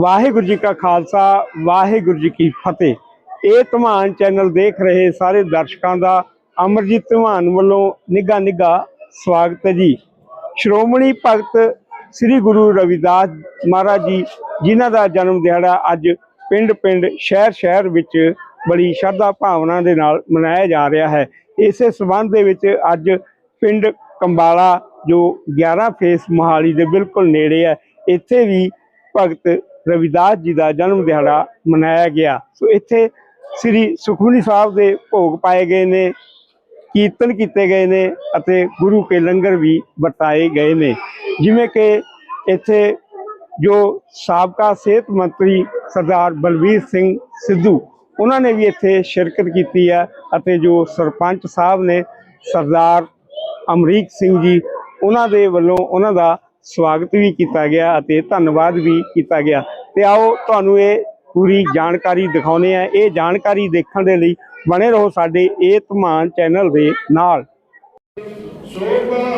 ਵਾਹਿਗੁਰੂ ਜੀ ਕਾ ਖਾਲਸਾ, ਵਾਹਿਗੁਰੂ ਜੀ ਕੀ ਫਤਿਹ। ਇਹ ਧਮਾਨ ਚੈਨਲ ਦੇਖ ਰਹੇ ਸਾਰੇ ਦਰਸ਼ਕਾਂ ਦਾ ਅਮਰਜੀਤ ਧਮਾਨ ਵੱਲੋਂ ਨਿੱਘਾ ਨਿੱਘਾ ਸਵਾਗਤ ਹੈ ਜੀ। ਸ਼੍ਰੋਮਣੀ ਭਗਤ ਸ੍ਰੀ ਗੁਰੂ ਰਵਿਦਾਸ ਮਹਾਰਾਜ ਜੀ, ਜਿਨ੍ਹਾਂ ਦਾ ਜਨਮ ਦਿਹਾੜਾ ਅੱਜ ਪਿੰਡ-ਪਿੰਡ ਸ਼ਹਿਰ-ਸ਼ਹਿਰ ਵਿੱਚ ਬੜੀ ਸ਼ਰਧਾ ਭਾਵਨਾ ਦੇ ਨਾਲ ਮਨਾਇਆ ਜਾ ਰਿਹਾ ਹੈ। ਇਸੇ ਸਬੰਧ ਦੇ ਵਿੱਚ ਅੱਜ ਪਿੰਡ ਕੰਬਾਲਾ, ਜੋ 11 ਫੇਸ ਮੋਹਾਲੀ ਦੇ ਬਿਲਕੁਲ ਨੇੜੇ ਹੈ, ਇੱਥੇ ਵੀ ਭਗਤ ਰਵਿਦਾਸ ਜੀ ਦਾ ਜਨਮ ਦਿਹਾੜਾ ਮਨਾਇਆ ਗਿਆ। ਸੋ ਇੱਥੇ ਸ੍ਰੀ ਸੁਖਮਨੀ ਸਾਹਿਬ ਦੇ ਭੋਗ ਪਾਏ ਗਏ ਨੇ, ਕੀਰਤਨ ਕੀਤੇ ਗਏ ਨੇ ਅਤੇ ਗੁਰੂ ਕੇ ਲੰਗਰ ਵੀ ਵਰਤਾਏ ਗਏ ਨੇ। ਜਿਵੇਂ ਕਿ ਇੱਥੇ ਜੋ ਸਾਬਕਾ ਸਿਹਤ ਮੰਤਰੀ ਸਰਦਾਰ ਬਲਵੀਰ ਸਿੰਘ ਸਿੱਧੂ, ਉਹਨਾਂ ਨੇ ਵੀ ਇੱਥੇ ਸ਼ਿਰਕਤ ਕੀਤੀ ਹੈ ਅਤੇ ਜੋ ਸਰਪੰਚ ਸਾਹਿਬ ਨੇ ਸਰਦਾਰ ਅਮਰੀਕ ਸਿੰਘ ਜੀ, ਉਹਨਾਂ ਦੇ ਵੱਲੋਂ ਉਹਨਾਂ ਦਾ ਸਵਾਗਤ ਵੀ ਕੀਤਾ ਗਿਆ ਅਤੇ ਧੰਨਵਾਦ ਵੀ ਕੀਤਾ ਗਿਆ। ਤੇ ਆਓ ਤੁਹਾਨੂੰ ਇਹ ਪੂਰੀ ਜਾਣਕਾਰੀ ਦਿਖਾਉਨੇ ਆ ਇਹ ਜਾਣਕਾਰੀ ਦੇਖਣ ਦੇ ਲਈ ਬਣੇ ਰਹੋ ਸਾਡੇ ਇਹ ਧਮਾਨ ਚੈਨਲ ਦੇ ਨਾਲ। ਸ਼ੋਭਾ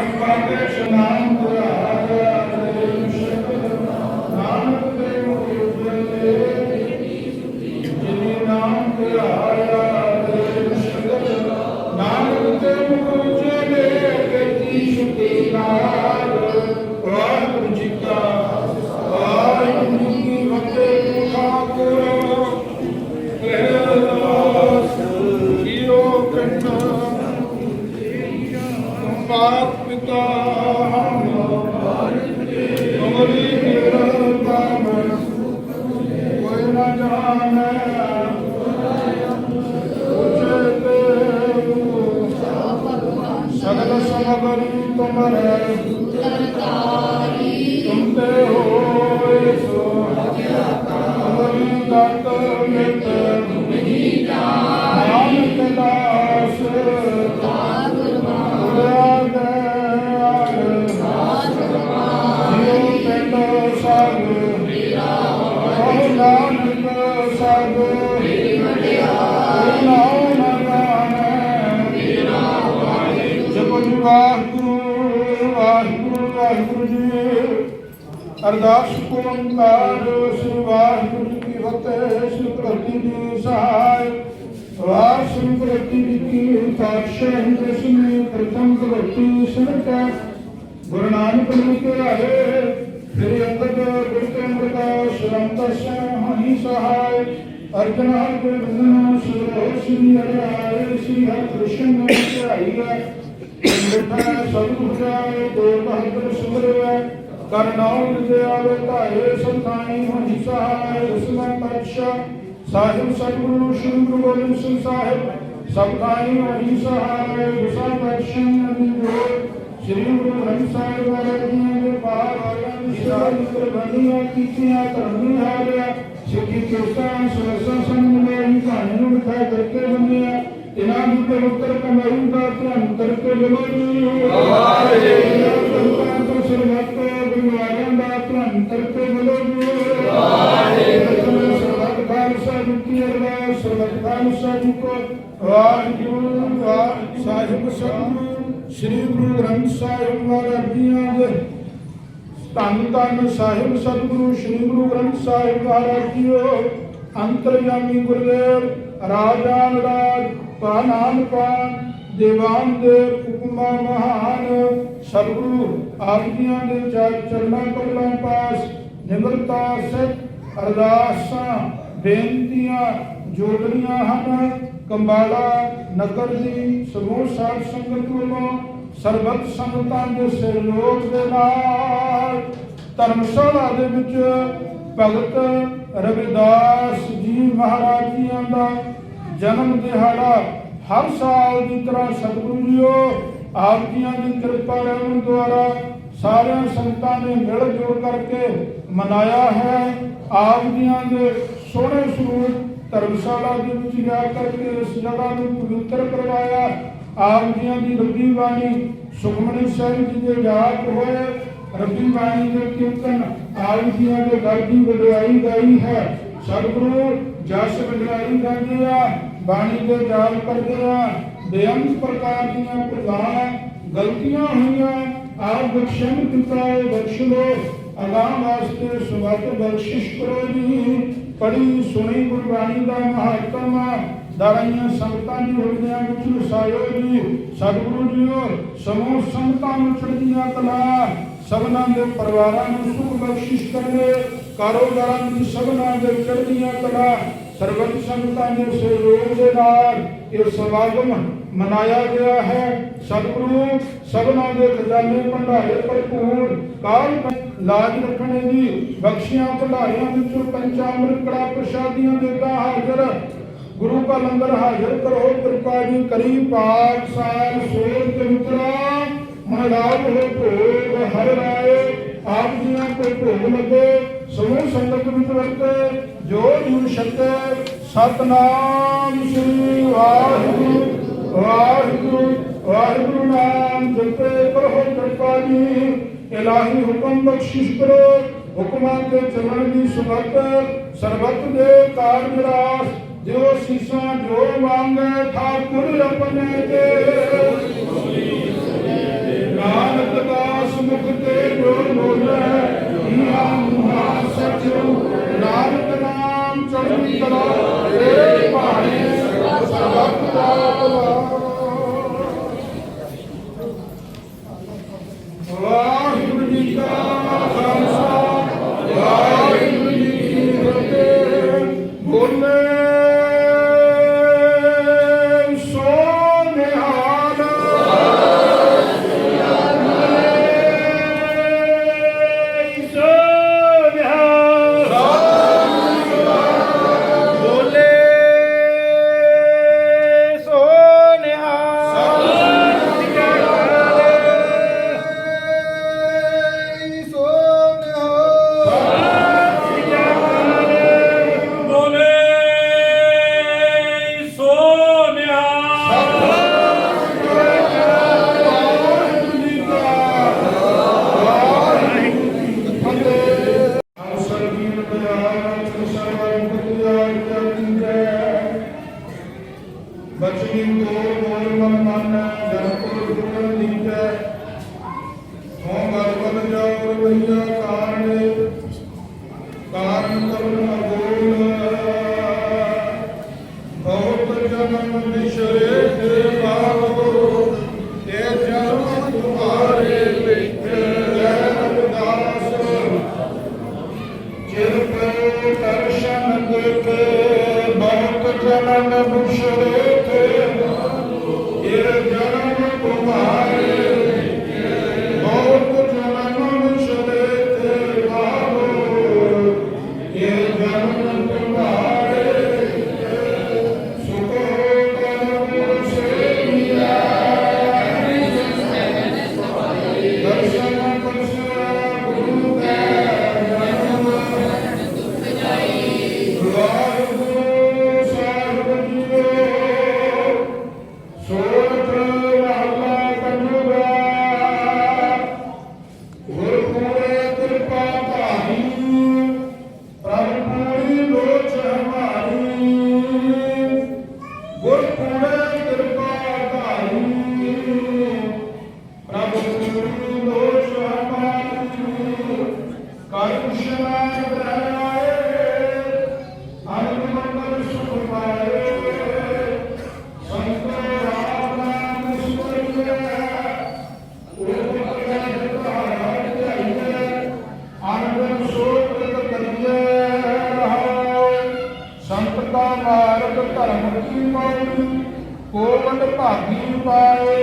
ਕਾਸ ਪਾਤੇ ਸਗਲ ਸਮਗਰੀ ਤੁਮਰੇ। ਤੁਮ ਤੇ ਹੋਏ ਸੋ। ਅਮਰੀ ਦਤ ਅਰਦਾਸ ਕੁਮੰਕਾਰ ਸ੍ਰੀ ਵਾਹਿਗੁਰੂ ਜੀ ਕੀ ਫਤਿਹ, ਸ੍ਰੀ ਪ੍ਰਤੀ ਜੀ ਸਹਾਇ। ਵਾਰ ਸ੍ਰੀ ਪ੍ਰਤੀ ਜੀ ਕੀ ਪਾਤਸ਼ਾਹੀ ਦਸਮੀ ਪ੍ਰਥਮ ਪ੍ਰਤੀ ਸਰਕਾ ਗੁਰੂ ਨਾਨਕ ਦੇਵ ਕੇ ਆਏ ਫਿਰ ਅੰਗਦ ਗੁਰੂ ਕੇ ਪ੍ਰਕਾਸ਼ ਰੰਤਸ ਹਨੀ ਸਹਾਇ। ਅਰਜਨ ਹਰਿ ਗੁਰੂ ਸੁਰੋ ਸ੍ਰੀ ਹਰਿ ਆਏ ਸ੍ਰੀ ਹਰਿ ਕ੍ਰਿਸ਼ਨ ਨੇ ਚੜਾਈ ਹੈ। ਮਿੱਠਾ ਸਤਿਗੁਰ ਜਾਏ ਦੋ ਬਹਾਦਰ ਸੁੰਦਰਵੈ ਕਰਨਾਉ ਦੇ ਆਵੇ ਧਾਏ ਸੰਤਾਈ ਹਨੀ ਸਹਾਇ ਰਸਨਾ ਪਾਤਸ਼ਾਹ ਸਾਹਿਬ ਸਤਿਗੁਰੂ ਸ੍ਰੀ ਗੁਰੂ ਗੋਬਿੰਦ ਸਿੰਘ ਸਾਹਿਬ ਸਬਦਾਈ ਹਰੀ ਸਹਾਇ ਵਿਸਾ ਪਾਤਸ਼ਾਹ ਨਦੀ ਜੋ ਸ੍ਰੀ ਗੁਰੂ ਗ੍ਰੰਥ ਸਾਹਿਬ ਮਹਾਰਾਜ ਜੀ ਦੇ ਪਾਰ ਆਇਆਂ ਦੀ ਸਾਰੀ ਕੁਰਬਾਨੀਆਂ ਕੀਤੀਆਂ ਧਰਮੀ ਹਾਰਿਆ। ਸਿੱਖੀ ਕਿਰਤਾਂ ਸਰਸਾ ਸੰਗਮੇਰੀ ਕਹਾਣੀ ਨੂੰ ਮਿਠਾ ਕਰਕੇ ਬੰਦਿਆ। ਇਹਨਾਂ ਦੀ ਪਵਿੱਤਰ ਕਮਾਈ ਦਾ ਧਿਆਨ ਕਰਕੇ ਲਵੋ ਜੀ ਵਾਹਿਗੁਰੂ ਤੋਂ ਸਰਬੱਤ ਬਿਮਾਰੀਆਂ ਦਾ ਧਿਆਨ ਕਰਕੇ ਵਾਹਿਗੁਰੂ। ਸਰਬੱਤ ਖਾਲਸਾ ਜੀ ਕੀ ਅਰਦਾਸ ਸਰਬੱਤ ਖਾਲਸਾ ਜੀ ਕੋ ਵਾਹਿਗੁਰੂ ਵਾਹਿ ਸਾਹਿਬ ਸਤਿਗੁਰੂ, ਸ੍ਰੀ ਗੁਰੂ ਗ੍ਰੰਥ ਸਾਹਿਬ ਮਹਾਰਾਜ ਦੇ ਧੰਨ ਧੰਨ ਸਾਹਿਬ ਸਤਿਗੁਰੂ ਸ੍ਰੀ ਗੁਰੂ ਗ੍ਰੰਥ ਸਾਹਿਬ ਮਹਾਰਾਜ ਜੀਓ। ਅੰਤਰਯਾਮੀ ਗੁਰਦੇਵ ਰਾਜਾਨ ਰਾਜ ਪਾਨਾਨ ਪਾਨ ਦੇਵਾਨ ਦੇ ਹੁਕਮਾ ਮਹਾਨ ਸਤਿਗੁਰੂ ਆਪ ਦੇ ਚਰਨਾਂ ਕਮਲਾਂ ਪਾਸ, ਨਿਮਰਤਾ ਸਤ ਅਰਦਾਸਾਂ, ਬੇਨਤੀਆਂ ਜੋੜੀਆਂ ਹਨ। ਕੰਬਾਲਾ ਨਗਰ ਦੀ ਸਮੂਹ ਸਾਧ ਸੰਗਤ ਵੱਲੋਂ ਸਰਬਤ ਸੰਗਤਾਂ ਦੇ ਸਹਿਯੋਗ ਦੇ ਨਾਲ ਧਰਮਸ਼ਾਲਾ ਦੇ ਵਿੱਚ ਭਗਤ ਰਵਿਦਾਸ ਜੀ ਮਹਾਰਾਜ ਜੀਆਂ ਦਾ ਜਨਮ ਦਿਹਾੜਾ ਹਰ ਸਾਲ ਦੀ ਤਰ੍ਹਾਂ ਸਤਿਗੁਰੂ ਜੀਓ, ਆਪ ਜੀਆਂ ਦੀ ਕਿਰਪਾ ਰਹਿਣ ਦੁਆਰਾ ਸਾਰਿਆਂ ਸੰਗਤਾਂ ਨੇ ਮਿਲ ਜੁਲ ਕਰਕੇ ਮਨਾਇਆ ਹੈ। ਆਪ ਜੀਆਂ ਦੇ ਸੋਹਣੇ ਸਰੂਪ ਧਰਮਸ਼ਾਲਾ ਦੇ ਵਿੱਚ ਜਾ ਕਰਕੇ ਇਸ ਜਗ੍ਹਾ ਨੂੰ ਪਵਿੱਤਰ ਕਰਵਾਇਆ। ਆਪ ਜੀਆਂ ਦੀ ਰੱਬੀ ਬਾਣੀ ਸੁਖਮਨੀ ਸਾਹਿਬ ਜੀ ਦੇ ਯਾਦ ਹੋਏ। ਰੱਬੀ ਬਾਣੀ ਦੇ ਕੀਰਤਨ ਆਪ ਜੀਆਂ ਦੇ ਘਰ ਦੀ ਵਡਿਆਈ ਗਾਈ ਹੈ। ਸਤਿਗੁਰੂ, ਜਸ ਵਡਿਆਈ ਗਾਉਂਦੇ ਆ। ਬਾਣੀ ਦੇ ਜਾਪ ਕਰਦੇ ਬੇਅੰਤ ਪ੍ਰਕਾਰ ਦੀਆਂ ਪ੍ਰਗਾਨ ਗਲਤੀਆਂ ਹੋਈਆਂ, ਆਪ ਬਖਸ਼ਣ ਕਿਤਾਏ ਬਖਸ਼ ਲੋ ਅਗਾਮ ਵਾਸਤੇ ਸੁਭਾਤ ਬਖਸ਼ਿਸ਼ ਕਰੋ ਜੀ। ਪੜੀ ਸੁਣੀ ਗੁਰਬਾਣੀ ਦਾ ਮਹੱਤਮ ਦਾਰਾਈਆਂ ਸੰਗਤਾਂ ਦੀ ਹੁਰਦਿਆਂ ਵਿੱਚ ਵਸਾਇਓ ਜੀ। ਸਤਿਗੁਰੂ ਜੀਓ, ਸਮੂਹ ਸੰਗਤਾਂ ਨੂੰ ਚੜ੍ਹਦੀਆਂ ਕਲਾ। ਸਭਨਾਂ ਦੇ ਪਰਿਵਾਰਾਂ ਨੂੰ ਸੁਖ ਬਖਸ਼ਿਸ਼ ਕਰੇ ਕਾਰੋਬਾਰਾਂ ਦੀ ਸਭਨਾਂ ਦੇ ਚੜ੍ਹਦੀਆਂ ਕਲਾ। ਸਰਬਤ ਸੰਗਤਾਂ ਦੇ ਸਹਿਯੋਗ ਦੇ ਨਾਲ ਇਹ ਸਮਾਗਮ ਮਨਾਇਆ ਗਿਆ ਹੈ। ਸਤਿਗੁਰੂ ਸਭਨਾਂ ਦੇ ਖਜ਼ਾਨੇ ਭੰਡਾਰੇ ਭਰਪੂਰ ਕਾਲ ਲਾਜ ਰੱਖਣੇ ਦੀ ਬਖਸ਼ੀਆਂ ਭੰਡਾਰਿਆਂ ਵਿੱਚੋਂ ਪੰਚਾਮ੍ਰਿਤ ਕੜਾ ਪ੍ਰਸ਼ਾਦੀਆਂ ਦੇਗਾ ਹਾਜ਼ਰ ਗੁਰੂ ਕਾ ਲੰਗਰ ਹਾਜ਼ਰ ਕਰੋ। ਕਿਰਪਾ ਜੀ ਕਰੀ ਪਾਕ ਸਾਲ ਸੋਧ ਤੇ ਮਹਾਰਾਜ ਹੋ ਭੋਗ ਹਰ ਰਾਏ, ਆਪ ਜੀਆਂ ਕੋਈ ਭੋਗ ਲੱਗੇ। ਸਮੂਹ ਸੰਗਤ ਵਿੱਚ ਵਰਤੇ, ਜੋ ਜੂ ਸ਼ਕੈ ਸਤਨਾਮ ਸ੍ਰੀ ਵਾਹਿਗੁਰੂ ਵਾਹਿਗੁਰੂ ਵਾਹਿਗੁਰੂ ਨਾਮ ਜਪੇ ਕਰੋ ਕਿਰਪਾ ਜੀ। ਇਲਾਹੀ ਹੁਕਮ ਬਖਸ਼ਿਸ਼ ਕਰੋ, ਹੁਕਮਾਂ ਤੇ ਚੱਲਣ ਦੀ ਸੁਭਤ ਸਰਬਤ ਦੇ ਕਾਰਜ ਰਾਸ ਜੋ ਸੀਸਾਂ, ਜੋ ਮੰਗੇ, ਠਾਕੁਰ ਆਪਣੇ ਦੇ ਨਾਨਕ ਦਾਸ ਮੁਖ ਤੇ ਜੋ ਬੋਲੇ ਸਚ ਨਾਨਕ ਨਾਮ ਚੜ੍ਹਦੀ ਕਲਾ ਏ ਭਾਣੇ ਸਰਬਤ ਦਾ ਭਲਾ ਕੀ ਪੌੜੀ ਕੋਵਡ ਭਾਗੀ ਪਾਏ,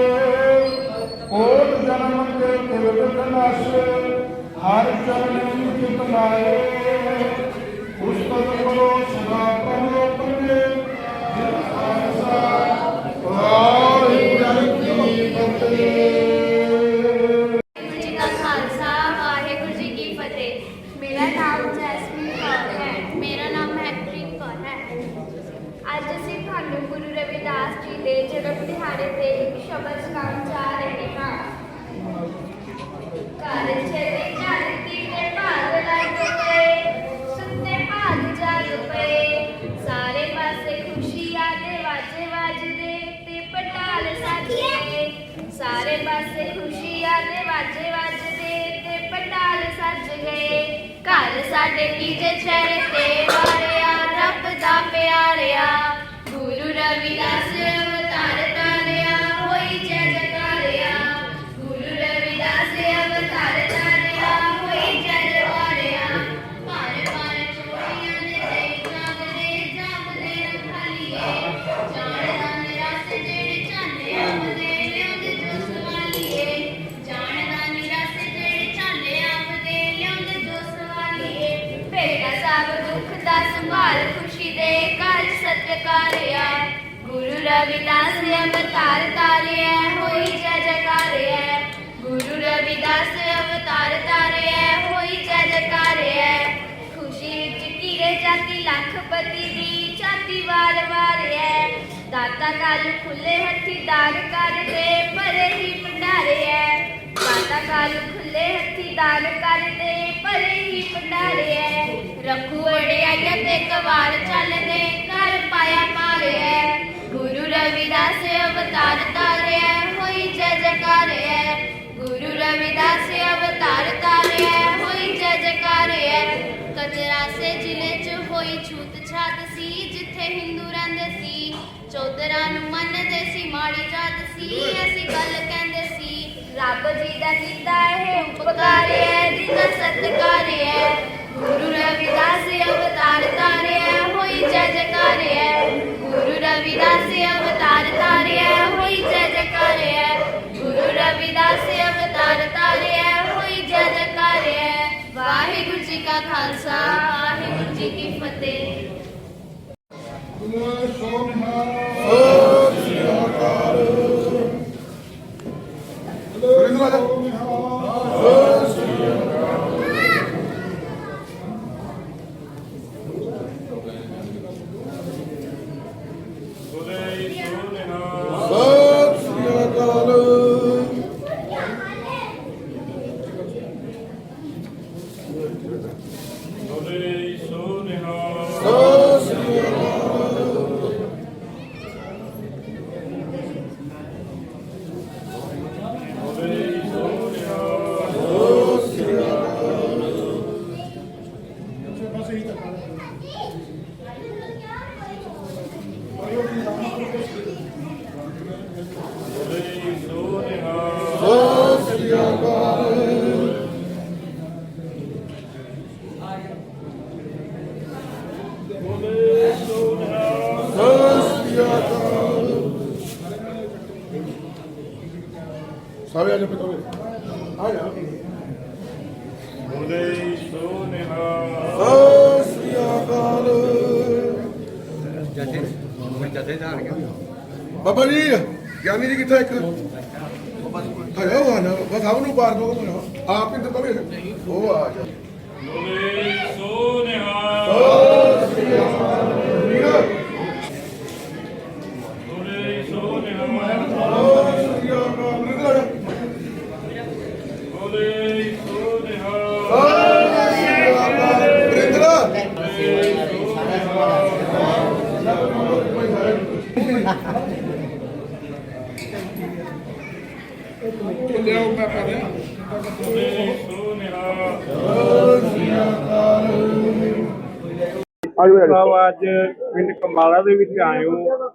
ਕੋਟ ਜਨਮ ਕੇ ਤਿਲਕ ਨਾਸੇ ਹਰ ਚਰਨ ਚਿਤ ਲਾਏ ਉਸਤਤ ਕਰੋ ਸਦਾ ਪ੍ਰਭੂ ਸਾਰੇ ਪਾਸੇ ਖੁਸ਼ੀਆਂ ਦੇ ਵਾਜੇ ਵੱਜਦੇ ਤੇ ਪਟਾਲ ਸੱਜ ਗਏ। ਘਰ ਸਾਡੇ ਕੀਜੇ ਚਿਹਰੇ ਤੇ ਵਾਰਿਆ, ਰੱਬ ਦਾ ਪਿਆਰਿਆ। ਗੁਰੂ ਰਵਿਦਾਸ ਘਰ ਗੁਰੂ ਰਵਿਦਾਸ ਅਵਤਾਰ ਤਾਰਿਆ, ਹੋਈ ਜੈ ਜਕਾਰਿਆ। ਗੁਰੂ ਰਵਿਦਾਸ ਅਵਤਾਰ ਤਾਰਿਆ, ਹੋਈ ਜੈ ਜਕਾਰਿਆ। ਖੁਸ਼ੀ ਵਿੱਚ ਕੀਰੇ ਜਾਤੀ ਲੱਖਪਤੀ ਦੀ ਛਾਤੀ ਵਾਰ ਵਾਰਿਆ। ਦਾਤਾ ਕਾਲ ਖੁੱਲੇ ਹੱਥੀ ਦਾਨ ਕਰਦੇ, ਭਰੇ ਹੀ ਭੰਡਾਰਿਆ। ਦਾਤਾ ਕਾਲ ਖੁੱਲੇ ਹੱਥੀ ਦਾਨ ਕਰਦੇ ਭਰੇ ਹੀ ਭੰਡਾਰਿਆ ਰੱਖੂ ਅੜਿਆਈਆਂ ਤੇ ਕਵਾਰ ਚੱਲਦੇ ਘਰ ਪਾਇਆ ਮਾਰਿਆ ਗੁਰੂ ਰਵਿਦਾਸ ਅਵਤਾਰ ਤਾਰਿਆ ਹੋਈ ਜੈ ਜਕਾਰਿਆ ਗੁਰੂ ਰਵਿਦਾਸ ਅਵਤਾਰ ਤਾਰਿਆ ਹੋਈ ਜੈ ਜਕਾਰਿਆ ਕਚਰਾਸੇ ਜ਼ਿਲ੍ਹੇ ਚ ਹੋਈ ਛੂਤ ਛਾਤ ਸੀ ਜਿੱਥੇ ਹਿੰਦੂ ਰਹਿੰਦੇ ਸੀ। ਚੌਧਰਾਂ ਨੂੰ ਮੰਨਦੇ ਸੀ ਮਾੜੀ ਜਾਤ ਸੀ ਐਸੀ ਗੱਲ ਕਹਿੰਦੇ ਸੀ। ਰੱਬ ਜੀ ਦਾ ਕੀਤਾ ਇਹ ਉਪਕਾਰ ਹੈ ਜਿਹਦਾ ਸਤਿਕਾਰ ਹੈ ਗੁਰੂ ਰਵਿਦਾਸ ਅਵਤਾਰ ਤਾਰਿਆ ਹੋਈ ਜੈ ਜਕਾਰ ਹੈ ਗੁਰੂ ਰਵਿਦਾਸ ਅਵਤਾਰ ਤਾਰਿਆ ਹੋਈ ਜੈ ਜਕਾਰ ਹੈ ਗੁਰੂ ਰਵਿਦਾਸ ਅਵਤਾਰ ਤਾਰਿਆ ਹੋਈ ਜੈ ਜਕਾਰ ਹੈ ਵਾਹਿਗੁਰੂ ਜੀ ਕਾ ਖਾਲਸਾ ਵਾਹਿਗੁਰੂ ਜੀ ਕੀ ਫਤਿਹ ਬੋਲੇ ਬੋਲੇ ਸੋਨਿਹਾਰ ਅੱਜ ਪਿੰਡ ਕਮਾਲਾ ਦੇ ਵਿੱਚ ਆਏ ਹੋ।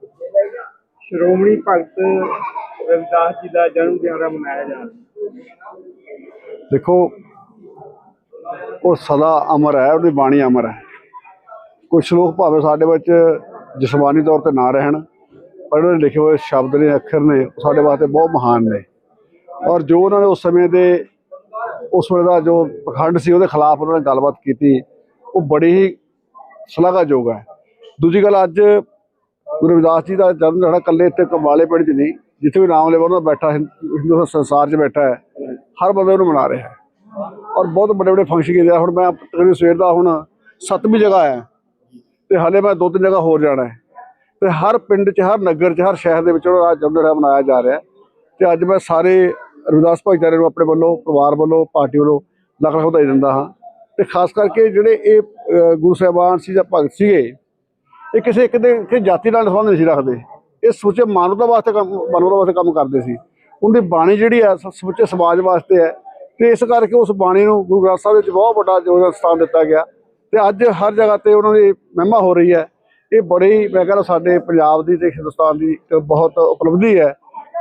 ਸ਼੍ਰੋਮਣੀ ਭਗਤ ਰਵਿਦਾਸ ਜੀ ਦਾ ਜਨਮ ਦਿਹਾੜਾ ਮਨਾਇਆ ਜਾ ਰਿਹਾ ਦੇਖੋ, ਉਹ ਸਦਾ ਅਮਰ ਹੈ, ਉਹਦੀ ਬਾਣੀ ਅਮਰ ਹੈ। ਕੁਝ ਲੋਕ ਭਾਵੇਂ ਸਾਡੇ ਵਿੱਚ ਜਿਸਮਾਨੀ ਤੌਰ ਤੇ ਨਾ ਰਹਿਣ, ਪਰ ਉਹਨਾਂ ਨੇ ਲਿਖੇ ਹੋਏ ਸ਼ਬਦ ਨੇ, ਅੱਖਰ ਨੇ, ਉਹ ਸਾਡੇ ਵਾਸਤੇ ਬਹੁਤ ਮਹਾਨ ਨੇ। ਔਰ ਜੋ ਉਹਨਾਂ ਨੇ ਉਸ ਸਮੇਂ ਦੇ, ਉਸ ਵੇਲੇ ਦਾ ਜੋ ਪਖੰਡ ਸੀ, ਉਹਦੇ ਖਿਲਾਫ ਉਹਨਾਂ ਨੇ ਗੱਲਬਾਤ ਕੀਤੀ। ਉਹ ਬੜੀ ਹੀ ਸ਼ਲਾਘਾਯੋਗ ਹੈ। ਦੂਜੀ ਗੱਲ ਅੱਜ ਗੁਰੂ ਰਵਿਦਾਸ ਜੀ ਦਾ ਜਨਮ ਦਿਹਾੜਾ ਇਕੱਲੇ ਇੱਥੇ ਕੰਬਾਲੇ ਪਿੰਡ 'ਚ ਨਹੀਂ, ਜਿੱਥੇ ਵੀ ਨਾਮ ਲੈਵਾ ਉਹਨਾਂ ਦਾ ਬੈਠਾ ਹਿੰਦ- ਹਿੰਦੂ ਸੰਸਾਰ 'ਚ ਬੈਠਾ ਹੈ। ਹਰ ਬੰਦਾ ਉਹਨੂੰ ਮਨਾ ਰਿਹਾ ਹੈ। ਔਰ ਬਹੁਤ ਵੱਡੇ ਵੱਡੇ ਫੰਕਸ਼ਨ ਕੀਤੇ ਆ। ਹੁਣ ਮੈਂ ਤਕਰੀਬਨ ਸਵੇਰ ਦਾ ਹੁਣ ਸੱਤਵੀਂ ਜਗ੍ਹਾ ਆਇਆ। ਤੇ ਹਾਲੇ ਮੈਂ ਦੋ ਤਿੰਨ ਜਗ੍ਹਾ ਹੋਰ ਜਾਣਾ ਹੈ। ਤੇ ਹਰ ਪਿੰਡ 'ਚ, ਹਰ ਨਗਰ 'ਚ, ਹਰ ਸ਼ਹਿਰ ਦੇ ਵਿੱਚ ਉਹਦਾ ਜਨਮ ਦਿਹਾੜਾ ਮਨਾਇਆ ਜਾ ਰਿਹਾ ਹੈ। ਤੇ ਅੱਜ ਮੈਂ ਸਾਰੇ ਰਵਿਦਾਸ ਭਾਈਚਾਰੇ ਨੂੰ ਆਪਣੇ ਵੱਲੋਂ, ਪਰਿਵਾਰ ਵੱਲੋਂ, ਪਾਰਟੀ ਵੱਲੋਂ ਲੱਖ ਲੱਖ ਵਧਾਈ ਦਿੰਦਾ ਹਾਂ। ਤੇ ਖਾਸ ਕਰਕੇ ਜਿਹੜੇ ਇਹ ਗੁਰੂ ਸਾਹਿਬਾਨ ਸੀ ਜਾਂ ਭਗਤ ਸੀਗੇ, ਇਹ ਕਿਸੇ ਇੱਕ ਦੇ ਕਿਸੇ ਜਾਤੀ ਨਾਲ ਸੰਬੰਧ ਨਹੀਂ ਸੀ ਰੱਖਦੇ। ਇਹ ਸੋਚੇ ਮਾਨਵਤਾ ਵਾਸਤੇ ਕੰਮ, ਮਾਨਵਤਾ ਵਾਸਤੇ ਕੰਮ ਕਰਦੇ ਸੀ। ਉਹਦੀ ਬਾਣੀ ਜਿਹੜੀ ਹੈ, ਸ- ਸਮੁੱਚੇ ਸਮਾਜ ਵਾਸਤੇ ਹੈ। ਤੇ ਇਸ ਕਰਕੇ ਉਸ ਬਾਣੀ ਨੂੰ ਗੁਰੂ ਗ੍ਰੰਥ ਸਾਹਿਬ ਵਿੱਚ ਬਹੁਤ ਵੱਡਾ ਜੋ ਸਥਾਨ ਦਿੱਤਾ ਗਿਆ। ਤੇ ਅੱਜ ਹਰ ਜਗ੍ਹਾ ਤੇ ਉਹਨਾਂ ਦੀ ਮਹਿਮਾ ਹੋ ਰਹੀ ਹੈ। ਇਹ ਬੜੀ, ਮੈਂ ਕਹਿੰਦਾ ਸਾਡੇ ਪੰਜਾਬ ਦੀ ਤੇ ਹਿੰਦੁਸਤਾਨ ਦੀ ਬਹੁਤ ਉਪਲਬਧੀ ਹੈ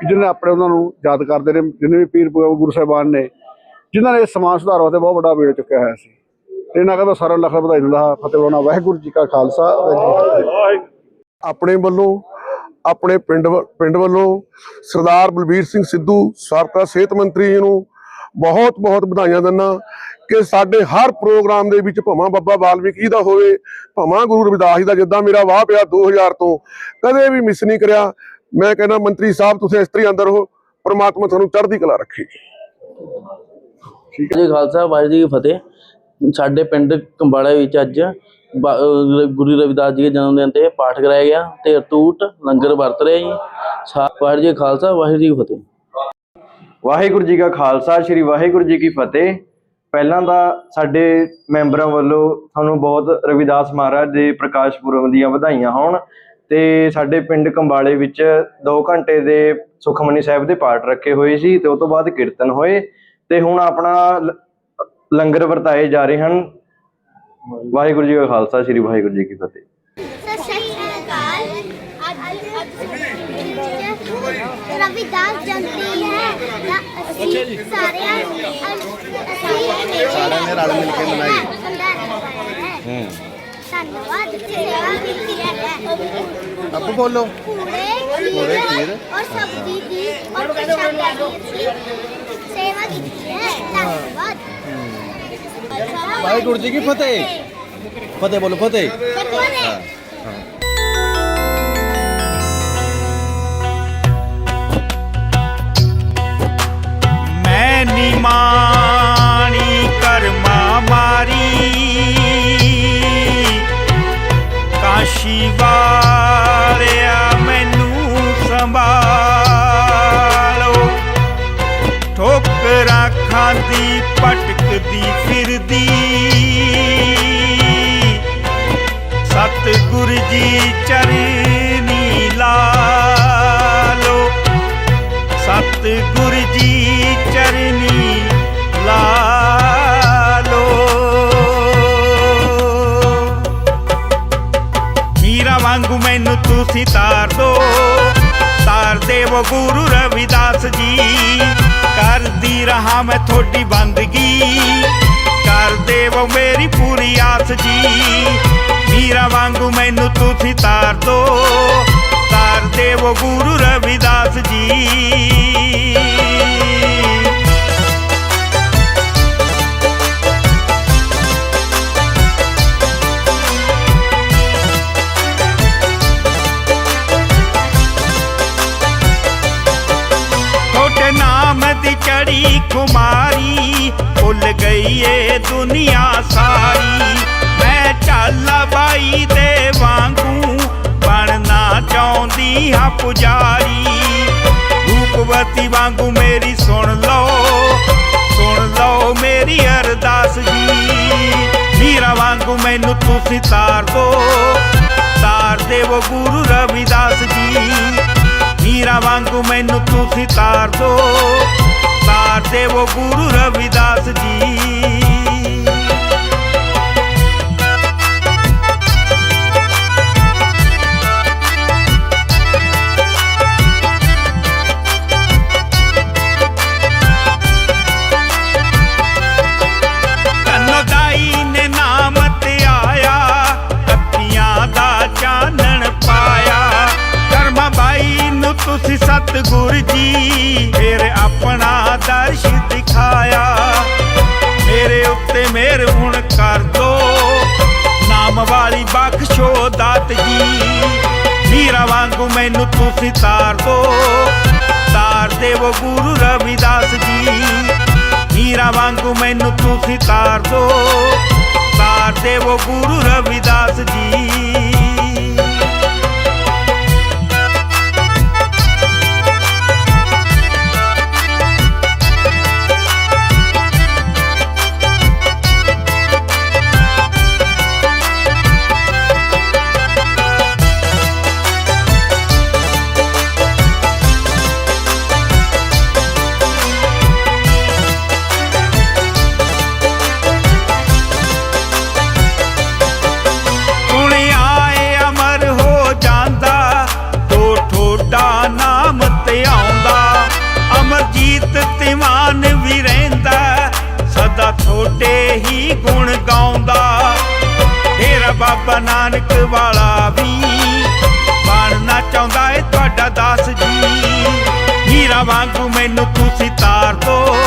ਜਿਹਨੇ ਆਪਣੇ ਉਹਨਾਂ ਨੂੰ ਯਾਦ ਕਰਦੇ ਨੇ, ਜਿੰਨੇ ਵੀ ਪੀਰ ਗੁਰੂ ਸਾਹਿਬਾਨ ਨੇ, ਜਿਨ੍ਹਾਂ ਨੇ ਸਮਾਜ ਸੁਧਾਰ ਵਾਸਤੇ ਬਹੁਤ ਵੱਡਾ ਬੀੜ ਚੁੱਕਿਆ ਹੋਇਆ ਸੀ। ਇਹਨਾਂ ਕਹਿੰਦਾ ਸਾਰਿਆਂ ਨੂੰ ਵਧਾਈ ਦਿੰਦਾ ਫਤਿਹ ਬੁਲਾਉਣਾ ਵਾਹਿਗੁਰੂ ਜੀ ਕਾ ਖਾਲਸਾ ਆਪਣੇ ਵੱਲੋਂ, ਆਪਣੇ ਪਿੰਡ ਪਿੰਡ ਵੱਲੋਂ ਸਰਦਾਰ ਬਲਬੀਰ ਸਿੰਘ ਸਿੱਧੂ ਸਾਬਕਾ ਸਿਹਤ ਮੰਤਰੀ ਨੂੰ ਬਹੁਤ ਬਹੁਤ ਵਧਾਈਆਂ ਦਿੰਦਾ ਕਿ ਸਾਡੇ ਹਰ ਪ੍ਰੋਗਰਾਮ ਦੇ ਵਿੱਚ ਭਾਵਾਂ ਬੱਬਾ ਵਾਲਮੀਕੀ ਦਾ ਹੋਵੇ, ਭਾਵਾਂ ਗੁਰੂ ਰਵਿਦਾਸ ਜੀ ਦਾ, ਜਿੱਦਾਂ ਮੇਰਾ ਵਾਹ ਪਿਆ 2000 ਤੋਂ, ਕਦੇ ਵੀ ਮਿਸ ਨਹੀਂ ਕਰਿਆ। ਮੈਂ ਕਹਿੰਦਾ, ਮੰਤਰੀ ਸਾਹਿਬ, ਤੁਸੀਂ ਇਸ ਤਰੀ ਅੰਦਰ ਹੋ ਪ੍ਰਮਾਤਮਾ ਤੁਹਾਨੂੰ ਚੜ੍ਹਦੀ ਕਲਾ ਰੱਖੇ। ਜੀ ਖਾਲਸਾ, ਵਾਹਿਗੁਰੂ ਜੀ ਕੀ ਫਤਿਹ। ਸਾਡੇ ਪਿੰਡ ਕੰਬਾਲਾ ਵਿੱਚ ਅੱਜ ਗੁਰੂ ਰਵਿਦਾਸ ਜੀ ਦੇ ਜਨਮ ਦਿਨ ਤੇ ਪਾਠ ਕਰਾਇਆ ਗਿਆ ਤੇ ਅਟੂਟ ਲੰਗਰ ਵਰਤ ਰਿਹਾ ਜੀ। ਸਾ- ਵਾਹਿਗੁਰੂ ਜੀ ਕਾ ਖਾਲਸਾ, ਵਾਹਿਗੁਰੂ ਜੀ ਫਤਿਹ। ਵਾਹਿਗੁਰੂ ਜੀ ਕਾ ਖਾਲਸਾ, ਸ੍ਰੀ ਵਾਹਿਗੁਰੂ ਜੀ ਕੀ ਫਤਿਹ। ਪਹਿਲਾਂ ਤਾਂ ਸਾਡੇ ਮੈਂਬਰਾਂ ਵੱਲੋਂ ਤੁਹਾਨੂੰ ਬਹੁਤ ਰਵਿਦਾਸ ਮਹਾਰਾਜ ਦੇ ਪ੍ਰਕਾਸ਼ ਪੁਰਬ ਦੀਆਂ ਵਧਾਈਆਂ ਹੋਣ ਤੇ ਸਾਡੇ ਪਿੰਡ ਕੰਬਾਲੇ ਵਿੱਚ 2 ਘੰਟੇ ਦੇ ਸੁਖਮਨੀ ਸਾਹਿਬ ਦੇ ਪਾਠ ਰੱਖੇ ਹੋਏ ਸੀ ਤੇ ਉਸ ਤੋਂ ਬਾਅਦ ਕੀਰਤਨ ਹੋਏ ਤੇ ਹੁਣ ਆਪਣਾ ਲੰਗਰ ਵਰਤਾਏ ਜਾ ਰਹੇ ਹਨ। ਵਾਹਿਗੁਰੂ ਜੀ ਕਾ ਖਾਲਸਾ ਸ੍ਰੀ ਵਾਹਿਗੁਰੂ ਜੀ ਕੀ ਫਤਿਹ। ਸਤਿ ਸ਼੍ਰੀ ਅਕਾਲ। ਅੱਜ ਅੱਜ ਰਵਿਦਾਸ ਜਯੰਤੀ ਹੈ। ਤਾਂ ਅਸੀਂ ਸਾਰਿਆਂ ਅਸੀਂ ਸਾਰਿਆਂ ਨੇ ਰਲ ਮਿਲ ਕੇ ਮਨਾਈ। ਧੰਨਵਾਦ ਸੇਵਾ ਕੀਤੀ ਹੈ। ਅੱਬੂ ਬੋਲੋ। ਪੂਰੇ ਖੀਰ। ਔਰ ਸਬਜ਼ੀ ਦੀ ਔਰ ਪ੍ਰਸ਼ਾਦ ਦੀ ਸੇਵਾ ਕੀਤੀ ਹੈ। ਧੰਨਵਾਦ। ਵਾਹਿਗੁਰੂ ਜੀ ਕੀ ਫਤਿਹ। ਫਤਿਹ ਬੋਲੋ ਫਤਿਹ। ਫਤਿਹ ਮੈਂ ਮਾਂ ਤੁਸੀਂ ਤਾਰ ਦੋ। ਤਾਰ ਦੇਵੋ ਗੁਰੂ ਰਵਿਦਾਸ ਜੀ। ਕਰਦੀ ਰਹਾ ਮੈਂ ਤੁਹਾਡੀ ਬੰਦਗੀ। ਕਰ ਦੇਵੋ ਮੇਰੀ ਪੂਰੀ ਆਸ ਜੀ। ਮੀਰਾ ਵਾਂਗੂ ਮੈਨੂੰ ਤੁਸੀਂ ਤਾਰ ਦੋ। ਤਾਰ ਦੇਵੋ ਗੁਰੂ ਰਵਿਦਾਸ ਜੀ। ਦੀ ਚੜੀ ਕੁਮਾਰੀ, ਭੁੱਲ ਗਈ ਏ ਦੁਨੀਆ ਸਾਰੀ। ਮੈਂ ਚਾਲਾ ਬਾਈ ਦੇ ਵਾਂਗੂ, ਬਣਨਾ ਚਾਹੁੰਦੀ ਹਾਂ ਪੁਜਾਰੀ। ਰੂਪਵਤੀ ਵਾਂਗੂ ਮੇਰੀ ਸੁਣ ਲਓ ਸੁਣ ਲਓ ਮੇਰੀ ਅਰਦਾਸ ਜੀ ਮੀਰਾ ਵਾਂਗੂ ਮੈਨੂੰ ਤੁਸੀਂ ਤਾਰ ਦੋ, ਤਾਰ ਦੇਵੋ ਗੁਰੂ ਰਵਿਦਾਸ ਜੀ ਮੀਰਾ ਵਾਂਗੂ ਮੈਨੂੰ ਤੁਸੀਂ ਤਾਰ ਦੋ ਤਾਰ ਗੁਰੂ ਰਵਿਦਾਸ ਜੀ। ਤੁਸੀਂ ਸਤਿਗੁਰ ਜੀ, ਫਿਰ ਆਪਣਾ ਦਰਸ਼ ਦਿਖਾਇਆ। ਮੇਰੇ ਉੱਤੇ ਮਿਹਰ ਹੁਣ ਕਰ ਦੋ। ਨਾਮ ਵਾਲੀ ਬਖਸ਼ੋ ਦਾਤ ਜੀ, ਮੀਰਾ ਵਾਂਗੂ ਮੈਨੂੰ ਤੁਸੀਂ ਤਾਰ ਦੋ। ਤਾਰ ਦੇਵੋ ਗੁਰੂ ਰਵਿਦਾਸ ਜੀ, ਮੀਰਾ ਵਾਂਗੂ ਮੈਨੂੰ ਤੁਸੀਂ ਤਾਰ ਦੋ। ਤਾਰ ਦੇਵੋ ਗੁਰੂ ਰਵਿਦਾਸ ਜੀ। ਬਾਬਾ ਨਾਨਕ ਵਾਲਾ ਵੀ। ਬਣਨਾ ਚਾਹੁੰਦਾ ਏ ਤੁਹਾਡਾ ਦਾਸ ਜੀ। ਹੀਰਾ ਵਾਂਗੂ ਮੈਨੂੰ ਤੁਸੀਂ ਤਾਰ ਦੋ।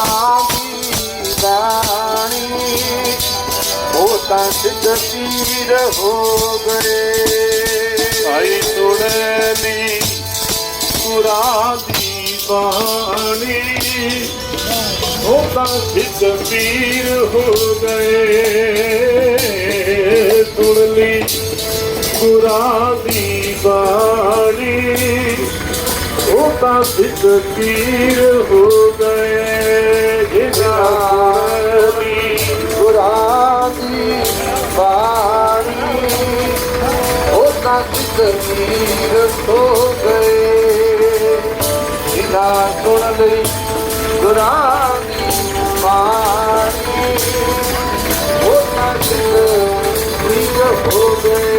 ਗੁਰਾਂ ਦੀ ਬਾਣੀ ਉਹ ਤਾਂ ਸਿੱਧ ਪੀਰ ਹੋ ਗਏ ਭਾਈ ਸੁਣ ਲਈ ਗੁਰਾਂ ਦੀ ਬਾਣੀ। ਉਹ ਤਾਂ ਸਿੱਧ ਪੀਰ ਹੋ ਗਏ। ਸੁਣ ਲਈ ਗੁਰਾਂ ਦੀ ਬਾਣੀ। ਤਾਂ ਸਿੱਧ ਪੀਰ ਹੋ ਗਏ। ਜਿਨਾ ਦੀ ਗੁਰਾਂ ਦੀ ਬਾਣੀ ਉਹ ਤਾਂ ਸਿੱਧ ਪੀਰ ਹੋ ਗਏ। ਜਿਨਾ ਸੁਣ ਲਈ ਗੁਰਾਂ ਬਾਣੀ ਉਹ ਤਾਂ ਸਿੱਧ ਪੀਰ ਹੋ ਗਏ।